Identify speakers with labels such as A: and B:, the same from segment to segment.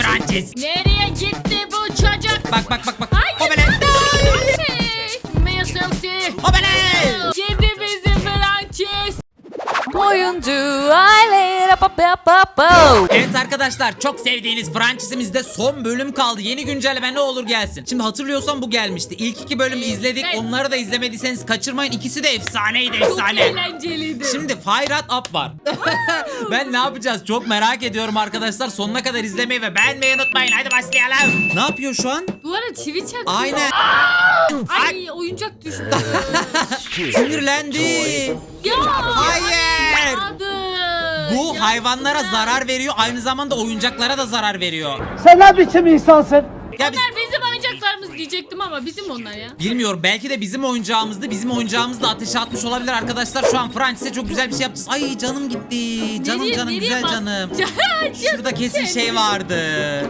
A: Francis.
B: Nereye gitti bu çocuk?
A: Bak bak bak bak.
B: Ay,
A: O bele.
B: Hey, Mia Selfie.
A: O bele.
B: Yedi bizi Francis.
C: Oyuncu aile.
A: Evet arkadaşlar çok sevdiğiniz Francis'imizde son bölüm kaldı. Yeni güncelleme ne olur gelsin. Şimdi hatırlıyorsan bu gelmişti. İlk iki bölümü izledik. Onları da izlemediyseniz kaçırmayın. İkisi de efsaneydi
B: Çok
A: efsane.
B: eğlenceliydi.
A: Şimdi Fire Up Up var. ben ne yapacağız çok merak ediyorum arkadaşlar. Sonuna kadar izlemeyi ve beğenmeyi unutmayın. Hadi başlayalım. Ne yapıyor şu an?
B: Duvara çivi çakıyor.
A: Aynen.
B: Ay oyuncak düştü.
A: Sinirlendi.
B: ya.
A: Bu
B: Ya,
A: hayvanlara zarar veriyor. Aynı zamanda oyuncaklara da zarar veriyor.
D: Sen ne biçim insansın?
A: Ya biz
B: diyecektim ama bizim onlar ya.
A: Bilmiyorum belki de bizim oyuncağımızdı. Bizim oyuncağımız da ateşe atmış olabilir arkadaşlar. Şu an Francis'e çok güzel bir şey yapacağız. Ay canım gitti. Canım
B: Nereye-
A: canım
B: nereye
A: güzel
B: bas-
A: canım.
B: Can-
A: Şurada kesin şey vardı.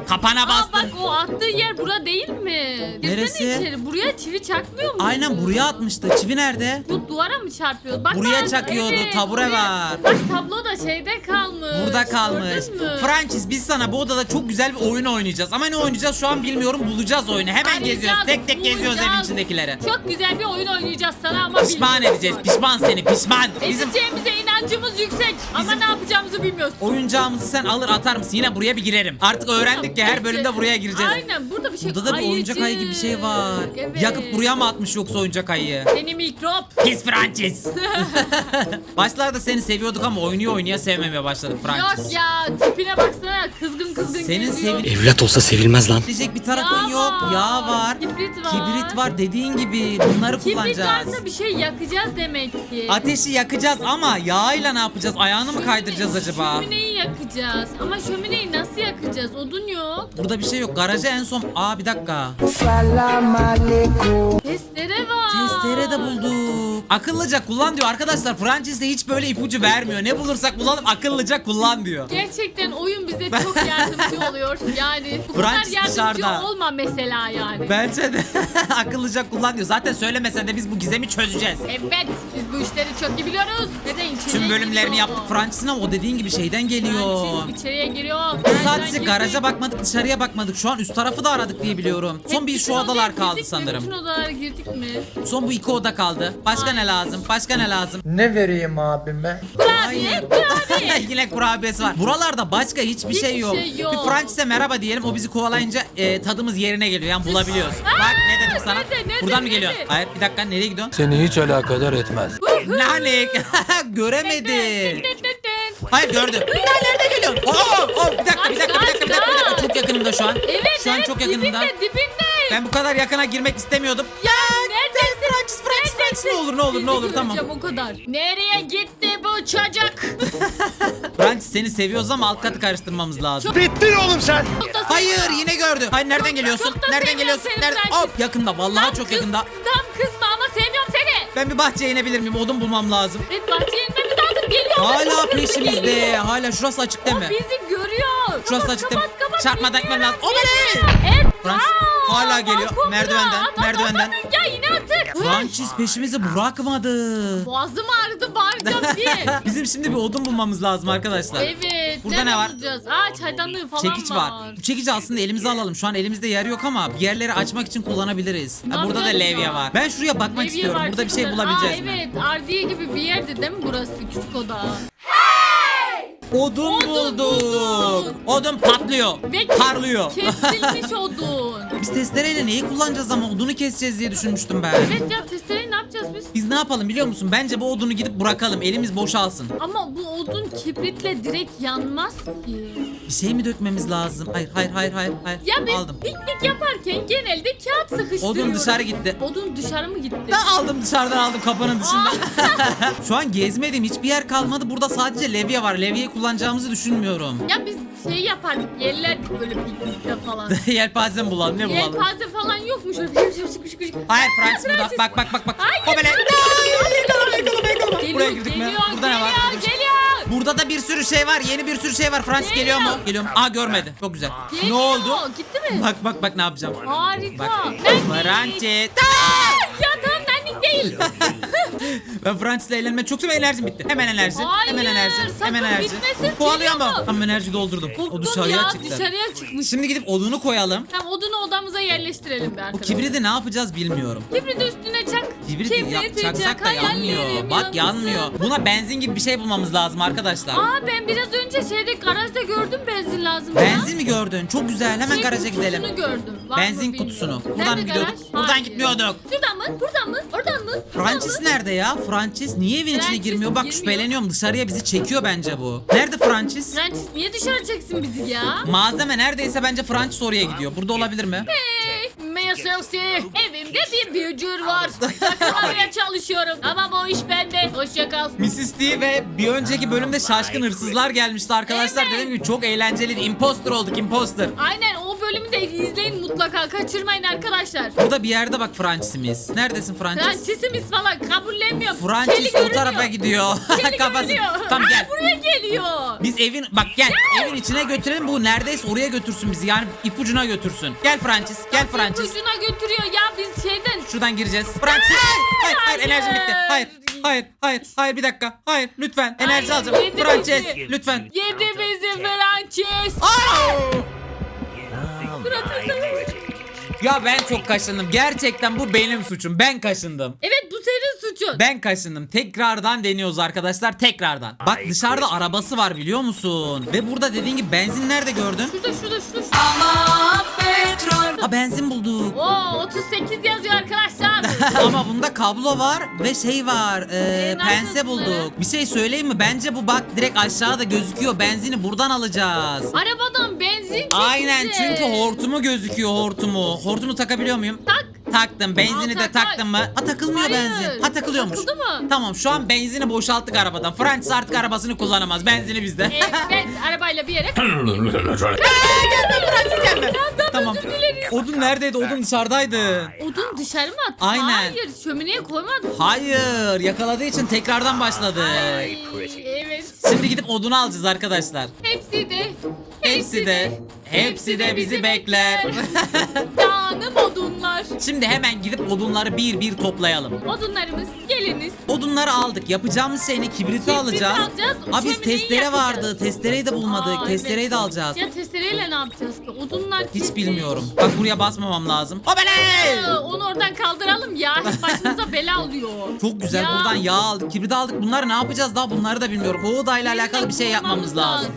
A: Kapana
B: Aa bak
A: bastın.
B: o attığı yer bura değil mi? Girsene
A: Neresi?
B: içeri. Buraya çivi çakmıyor mu?
A: Aynen buraya atmıştı. Çivi nerede?
B: Bu duvara mı çarpıyor? Bak
A: Buraya
B: bak,
A: çakıyordu, tabure var.
B: Bak tablo da şeyde kalmış.
A: Burada kalmış.
B: Gördün mü?
A: Francis biz sana bu odada çok güzel bir oyun oynayacağız. Ama ne oynayacağız şu an bilmiyorum. Bulacağız oyunu. Hemen
B: Arayacağız,
A: geziyoruz. Tek tek geziyoruz evin içindekileri.
B: Çok güzel bir oyun oynayacağız sana ama
A: Pişman
B: bilmiyoruz.
A: edeceğiz. Pişman seni pişman. Bizim
B: Ezeceğimize inancımız yüksek ama
A: Bizim-
B: ne yapacağımızı bilmiyoruz.
A: oyuncağımızı sen alır atar mısın? Yine buraya bir girerim. Artık öğrendik ki her bölümde buraya gireceğiz.
B: Aynen burada bir şey
A: Burada da bir oyuncak ayı gibi bir şey var.
B: Evet.
A: Yakıp buraya mı atmış yoksa oyuncak ayıyı?
B: Seni mikrop.
A: Pis Francis. Başlarda seni seviyorduk ama oynuyor oynaya sevmemeye başladık Francis.
B: Yok ya tipine baksana kızgın kızgın
A: Senin
B: geziyor.
A: sevin-
E: Evlat olsa sevilmez lan.
A: Diyecek bir tarafın yok.
B: var.
A: Yağ var.
B: Kibrit var.
A: Kibrit var dediğin gibi. Bunları
B: Kibrit
A: kullanacağız.
B: varsa bir şey yakacağız demek ki.
A: Ateşi yakacağız ama yağıyla ne yapacağız? Ayağını mı kaydıracağız acaba?
B: Şömineyi yakacağız. Ama şömineyi nasıl yakacağız? Odun yok.
A: Burada bir şey yok. Garaja en son... Aa bir dakika.
B: Testere var.
A: Testere de bulduk. Akıllıca kullan diyor arkadaşlar. Francis de hiç böyle ipucu vermiyor. Ne bulursak bulalım akıllıca kullan diyor.
B: Gerçekten oyun bize çok yardımcı oluyor. Yani bu kadar
A: Francis
B: yardımcı
A: dışarıda.
B: olma mesela yani.
A: Bence de akıllıca kullan diyor. Zaten söylemese de biz bu gizemi çözeceğiz.
B: Evet biz bu işleri çok iyi biliyoruz. Neden içeriye
A: Tüm bölümlerini
B: giriyor?
A: yaptık Francis'in ama o dediğin gibi şeyden geliyor.
B: Francis içeriye giriyor.
A: Biz
B: Nereden
A: sadece
B: girdik?
A: garaja bakmadık dışarıya bakmadık. Şu an üst tarafı da aradık diye biliyorum. Son bir
B: bütün
A: şu
B: odaya
A: odalar kaldı
B: girdik mi?
A: sanırım.
B: Bütün odalara girdik mi?
A: Son bu iki oda kaldı. Başka ne lazım? Başka ne lazım?
D: Ne vereyim abime?
B: Kurabiye, kurabiye.
A: Yine kurabiyesi var. Buralarda başka hiçbir şey
B: Hiçbir
A: yok.
B: şey yok.
A: Bir Francis'e merhaba diyelim. O bizi kovalayınca e, tadımız yerine geliyor. Yani bulabiliyoruz. Bak ne dedim sana?
B: nerede, nerede,
A: Buradan mı geliyor?
B: nerede?
A: Hayır bir dakika nereye gidiyorsun?
F: Seni hiç alakadar etmez.
A: Nanik. Göremedi.
B: Dın dın dın.
A: Hayır gördüm. Lan nerede geliyorsun? Oo, oo, bir dakika bir dakika bir dakika bir dakika. bir dakika. Çok yakınımda şu an.
B: Evet
A: Şu an
B: evet
A: çok yakınımda.
B: dibinde dibinde.
A: Ben bu kadar yakına girmek istemiyordum.
B: Ya
A: ne olur ne olur ne olur tamam.
B: Göreceğim o kadar. Nereye gitti bu çocuk?
A: Francis seni seviyoruz ama alt katı karıştırmamız lazım.
F: Bittin oğlum sen.
A: Hayır yine gördü. Hayır nereden
B: Çok-
A: geliyorsun?
B: çok da
A: Nereden
B: seviyorum
A: geliyorsun?
B: seni
A: Nereden?
B: Francis.
A: Hop yakında vallahi
B: Tam
A: çok
B: kız-
A: yakında.
B: Tam kızma ama sevmiyorum seni.
A: Ben bir bahçeye inebilir miyim? Odun bulmam lazım.
B: Evet bahçeye inmemiz lazım. Geliyor.
A: Hala peşimizde. Hala şurası açık değil mi?
B: bizi görüyor.
A: Şurası
B: Kapat,
A: açık değil mi?
B: kapat, kapat.
A: Çarpmadan gitmem lazım. O beni!
B: Evet.
A: Francis
B: Aa,
A: hala geliyor. Merdivenden,
B: At, at,
A: merdivenden.
B: at, at.
A: Francis peşimizi bırakmadı.
B: Boğazım ağrıdı bağıracağım diye.
A: Bizim şimdi bir odun bulmamız lazım arkadaşlar.
B: Evet.
A: Burada ne var?
B: Bulacağız? Aa çaydanlığı falan
A: Çekiç var. Bu çekici aslında elimize alalım. Şu an elimizde yer yok ama bir yerleri açmak için kullanabiliriz.
B: Ne
A: Ha, burada da
B: yapacağız
A: levye
B: ya?
A: var. Ben şuraya bakmak
B: Levye
A: istiyorum.
B: var
A: Burada bir şey bulabileceğiz
B: Aa,
A: mi?
B: evet. Ardiye gibi bir yerdi değil mi burası küçük oda?
A: Odun,
B: Odun
A: bulduk.
B: bulduk.
A: Odun patlıyor.
B: Ve
A: Parlıyor.
B: Kesilmiş odun.
A: Biz testereyle neyi kullanacağız ama odunu keseceğiz diye düşünmüştüm ben.
B: Evet ya testereyi ne yapacağız biz?
A: Biz ne yapalım biliyor musun? Bence bu odunu gidip bırakalım. Elimiz boşalsın.
B: Ama bu odun kibritle direkt yanmaz ki.
A: Bir şey mi dökmemiz lazım? Hayır hayır hayır hayır. hayır.
B: Ya biz
A: Aldım.
B: piknik yaparken genelde kağıt sıkıştırıyoruz.
A: Odun dışarı gitti.
B: Odun dışarı mı gitti?
A: Ben aldım dışarıdan aldım kapının dışında. Şu an gezmediğim hiçbir yer kalmadı. Burada sadece levye var. Levyeyi kullanacağımızı düşünmüyorum.
B: Ya biz şey yapardık yerlerdik böyle piknikte falan.
A: Yelpaze mi bulalım ne bulalım?
B: Yelpaze falan yokmuş. Öyle bir şey şık.
A: Hayır Francis burada. Bak bak bak bak.
B: Hayır. Geliyor.
A: Burada da bir sürü şey var. Yeni bir sürü şey var. Francis geliyor,
B: Geliyor.
A: mu? Geliyor mu? Aa görmedi. Çok güzel.
B: Geliyor.
A: Ne oldu?
B: Gitti mi?
A: Bak bak bak ne yapacağım.
B: Harika.
A: Bak. Francis.
B: Ya tamam benlik değil.
A: Ben Francis'le eğlenme çok seviyorum. Enerjim bitti. Hemen enerji.
B: Hayır,
A: hemen enerji.
B: sakın
A: Hemen enerji.
B: bitmesin,
A: Kovalıyor
B: geliyor
A: mu? Tamam enerji doldurdum. o
B: Korktum
A: dışarıya
B: ya
A: çıktı.
B: dışarıya çıkmış.
A: Şimdi gidip odunu koyalım.
B: Tamam odunu odamıza yerleştirelim be
A: O
B: arkadaşlar.
A: kibriti ne yapacağız bilmiyorum.
B: Kibriti üstüne
A: Kibrit ya,
B: Kibriti
A: çaksak da yanmıyor. Bak yanmıyor. Buna benzin gibi bir şey bulmamız lazım arkadaşlar.
B: Aa ben biraz önce şeyde garajda gördüm benzin lazım. ya.
A: Benzin mi gördün? Çok güzel. Hemen
B: Şey
A: garaja gidelim.
B: kutusunu gördüm. Var mı
A: Benzin
B: bilmiyorum.
A: kutusunu.
B: Nerede
A: Buradan mı gidiyorduk?
B: garaj?
A: Buradan
B: Hayır.
A: gitmiyorduk.
B: Şuradan mı? Buradan mı? Oradan mı? Buradan
A: Francis
B: mı?
A: nerede ya? Francis niye evin içine
B: Francis
A: girmiyor? Bak
B: girmiyor.
A: şüpheleniyorum. Dışarıya bizi çekiyor bence bu. Nerede Francis?
B: Francis niye dışarı çeksin bizi ya?
A: Malzeme neredeyse bence Francis oraya gidiyor. Burada olabilir mi?
B: Hey, Meselsi, evimde bir büyücür var. Yakalamaya çalışıyorum ama bu iş bende. Hoşça kal.
A: Mrs. T ve bir önceki bölümde şaşkın hırsızlar gelmişti arkadaşlar.
B: Evet.
A: Dediğim gibi çok eğlenceliydi. Imposter olduk, imposter.
B: Aynen o bölümü de izleyin mutlaka kaçırmayın arkadaşlar.
A: Burada bir yerde bak Francis'imiz. Neredesin Francis?
B: Francis'imiz falan kabullenmiyor.
A: Francis
B: görünüyor.
A: tarafa gidiyor.
B: Keli
A: Kafası.
B: görünüyor.
A: Tamam
B: Aa,
A: gel.
B: buraya geliyor.
A: Biz evin bak gel evin içine götürelim bu neredeyse oraya götürsün bizi yani ipucuna götürsün. Gel Francis gel Francis.
B: Ucuna götürüyor ya biz şeyden.
A: Şuradan gireceğiz. Francis. Hayır hayır
B: Hayır.
A: enerjim bitti. Hayır hayır hayır hayır bir dakika. Hayır lütfen enerji
B: Hayır,
A: alacağım.
B: yedi
A: Francis
B: bizi.
A: lütfen.
B: Yedi bizi Francis.
A: Aa! Ya ben çok kaşındım. Gerçekten bu benim suçum. Ben kaşındım.
B: Evet bu senin suçun.
A: Ben kaşındım. Tekrardan deniyoruz arkadaşlar. Tekrardan. Bak dışarıda arabası var biliyor musun? Ve burada dediğin gibi benzin nerede gördün?
B: Şurada şurada şurada. şurada.
A: Ha benzin bulduk.
B: Oo 38 yazıyor arkadaşlar.
A: Ama bunda kablo var ve şey var. E,
B: Ee,
A: pense bulduk. Bir şey söyleyeyim mi? Bence bu bak direkt aşağıda gözüküyor. Benzini buradan alacağız.
B: Arabadan benzin çekeceğiz.
A: Aynen çünkü hortumu gözüküyor hortumu. Hortumu takabiliyor muyum?
B: Tak.
A: Taktım. Benzini
B: Al,
A: de
B: tak, tak.
A: taktım mı? Ha takılmıyor
B: Hayır.
A: benzin. Ha takılıyormuş.
B: Takıldı mı?
A: Tamam şu an benzini boşalttık arabadan. Francis artık arabasını kullanamaz. Benzini bizde.
B: Evet arabayla bir yere.
A: tamam.
B: özür dileriz.
A: Odun neredeydi? Odun dışarıdaydı.
B: Odun dışarı mı attı?
A: Aynen.
B: Hayır şömineye koymadım.
A: Hayır. Yakaladığı için tekrardan başladı.
B: Ay, evet.
A: Şimdi gidip odunu alacağız arkadaşlar.
B: Hepsi de.
A: Hepsi de hepsi de bizi bekler.
B: Canım odunlar.
A: Şimdi hemen gidip odunları bir bir toplayalım.
B: Odunlarımız geliniz.
A: Odunları aldık. Yapacağımız şey ne? Kibriti alacağız.
B: alacağız,
A: Abi biz
B: şömineyi
A: testere
B: yakacağız.
A: vardı. Testereyi de bulmadık.
B: Aa,
A: Testereyi
B: evet.
A: de alacağız.
B: Ya testereyle ne yapacağız ki? Odunlar
A: Hiç
B: kesik.
A: bilmiyorum. Bak buraya basmamam lazım. Hopeley!
B: Aa, Onu oradan kaldıralım ya. Başımıza bela oluyor.
A: Çok güzel.
B: Ya.
A: Buradan yağ aldık. Kibrit aldık. Bunları ne yapacağız daha? Bunları da bilmiyorum. O odayla alakalı bir şey yapmamız lazım.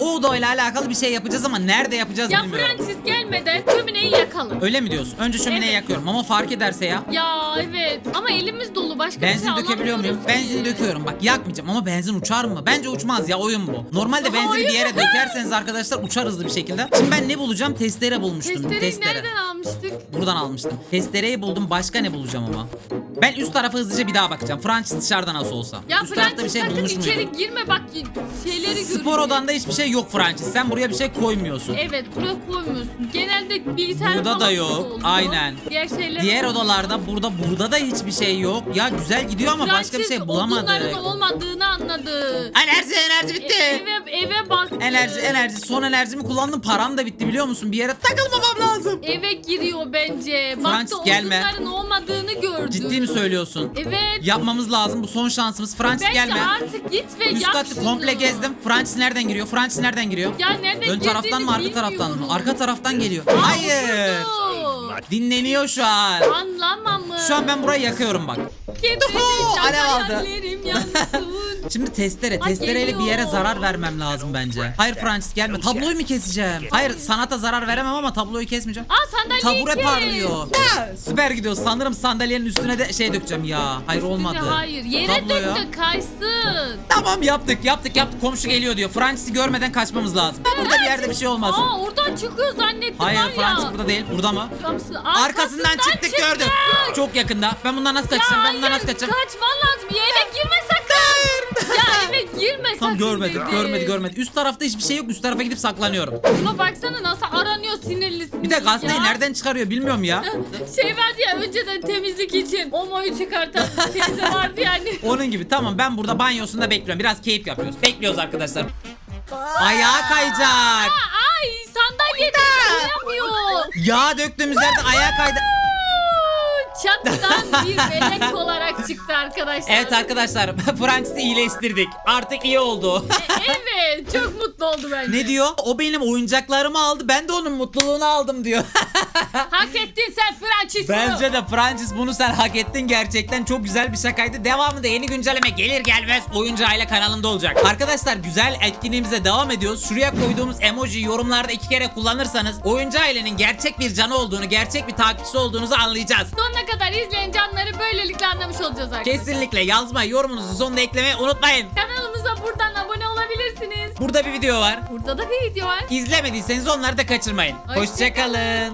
A: O odayla alakalı bir şey yapacağız ama nerede yapacağız
B: Ya
A: bilmiyorum.
B: Francis gelmeden şömineyi yakalım.
A: Öyle mi diyorsun? Önce şömineyi
B: Evet.
A: yakıyorum ama fark ederse ya.
B: Ya evet ama elimiz dolu başka bir
A: Benzin
B: şey
A: dökebiliyor muyum? Benzin döküyorum. Bak yakmayacağım ama benzin uçar mı? Bence uçmaz ya oyun bu. Normalde benzini bir
B: Hayır.
A: yere dökerseniz arkadaşlar uçar hızlı bir şekilde. Şimdi ben ne bulacağım? Testere bulmuştum.
B: Testereyi
A: Testere.
B: nereden almıştık?
A: Buradan almıştım. Testereyi buldum. Başka ne bulacağım ama? Ben üst tarafa hızlıca bir daha bakacağım. Francis dışarıda nasıl olsa.
B: Ya
A: üst tarafta bir
B: Francis
A: şey
B: sakın
A: bulmuş
B: içeri
A: muydum?
B: girme bak şeyleri
A: Spor
B: görüyor.
A: odanda hiçbir şey yok Francis. Sen buraya bir şey koymuyorsun.
B: Evet buraya koymuyorsun. Genelde bilgisayar
A: Burada da yok.
B: oluyor.
A: Aynen.
B: Diğer şeyler
A: Diğer odalarda burada burada da hiçbir şey yok. Ya güzel gidiyor ama başka bir şey bulamadık.
B: odunların olmadığını anladı.
A: Enerji enerji bitti.
B: Eve, eve baktı.
A: Enerji enerji son enerjimi kullandım param da bitti biliyor musun bir yere takılmamam lazım.
B: Eve giriyor bence.
A: Francis,
B: Baktı
A: gelme.
B: odunların olmadığını gördü.
A: Ciddi mi söylüyorsun?
B: Evet.
A: Yapmamız lazım bu son şansımız. Francis
B: Bence
A: gelme.
B: artık git ve
A: Üst
B: yap
A: katı
B: şunu.
A: komple gezdim. Francis nereden giriyor? Francis nereden giriyor?
B: Ya nereden
A: Ön taraftan mı arka taraftan mı?
B: bilmiyorum.
A: Arka taraftan geliyor. Hayır.
B: oturdu.
A: Dinleniyor şu an.
B: Anlamamış.
A: Şu an ben burayı yakıyorum bak. Tuhu, alev aldı.
B: yansın.
A: Şimdi testere,
B: Ay,
A: testereyle bir yere
B: geliyor.
A: zarar vermem lazım bence. Hayır Francis gelme. Tabloyu mu keseceğim? Hayır sanata zarar veremem ama tabloyu kesmeyeceğim.
B: Aa sandalyeyi
A: Tabure
B: kes.
A: parlıyor. Ha, süper gidiyoruz. Sanırım sandalyenin üstüne de şey dökeceğim ya. Hayır olmadı.
B: Üstüne Hayır yere
A: Tabloya.
B: dök de kaysın.
A: Tamam yaptık yaptık yaptık. Komşu geliyor diyor. Francis'i görmeden kaçmamız lazım. Burada bir yerde bir şey olmasın.
B: Aa oradan çıkıyor zannettim
A: Hayır
B: var ya.
A: Francis burada değil. Burada mı?
B: Arkasından,
A: Arkasından çıktık gördüm. Çok yakında. Ben bundan nasıl kaçacağım? Ben bundan nasıl kaçacağım?
B: Kaçman lazım. Ya eve girme sakın. ya eve girme sakın
A: Tam görmedi,
B: dedim.
A: görmedi, görmedi. Üst tarafta hiçbir şey yok. Üst tarafa gidip saklanıyorum.
B: Şuna baksana nasıl aranıyor sinirlisin.
A: Bir de gazeteyi
B: ya.
A: nereden çıkarıyor bilmiyorum ya.
B: Şey vardı ya önceden temizlik için omoyu çıkartan teyze vardı yani.
A: Onun gibi. Tamam ben burada banyosunda bekliyorum. Biraz keyif yapıyoruz. Bekliyoruz arkadaşlar. Ayağa kayacak.
B: Ay sandalyede koyamıyor.
A: Yağ döktüğümüz yerde ayağa kaydı.
B: çatıdan bir melek olarak çıktı arkadaşlar.
A: Evet arkadaşlar Francis'i iyileştirdik. Artık iyi oldu.
B: E, evet çok mutlu oldu bence.
A: ne diyor? O benim oyuncaklarımı aldı. Ben de onun mutluluğunu aldım diyor.
B: Hak ettin sen Francis.
A: Bence de Francis bunu sen hak ettin gerçekten. Çok güzel bir şakaydı. Devamında yeni güncelleme gelir gelmez Oyuncu Aile kanalında olacak. Arkadaşlar güzel etkinliğimize devam ediyoruz. Şuraya koyduğumuz emoji yorumlarda iki kere kullanırsanız Oyuncu Aile'nin gerçek bir canı olduğunu, gerçek bir takipçisi olduğunuzu anlayacağız.
B: Sonuna kadar izleyen canları böylelikle anlamış olacağız arkadaşlar.
A: Kesinlikle yazmayı, yorumunuzu sonuna eklemeyi unutmayın.
B: Kanalımıza buradan abone olabilirsiniz.
A: Burada bir video var.
B: Burada da bir video var.
A: İzlemediyseniz onları da kaçırmayın.
B: Hoşça
A: Hoşçakalın.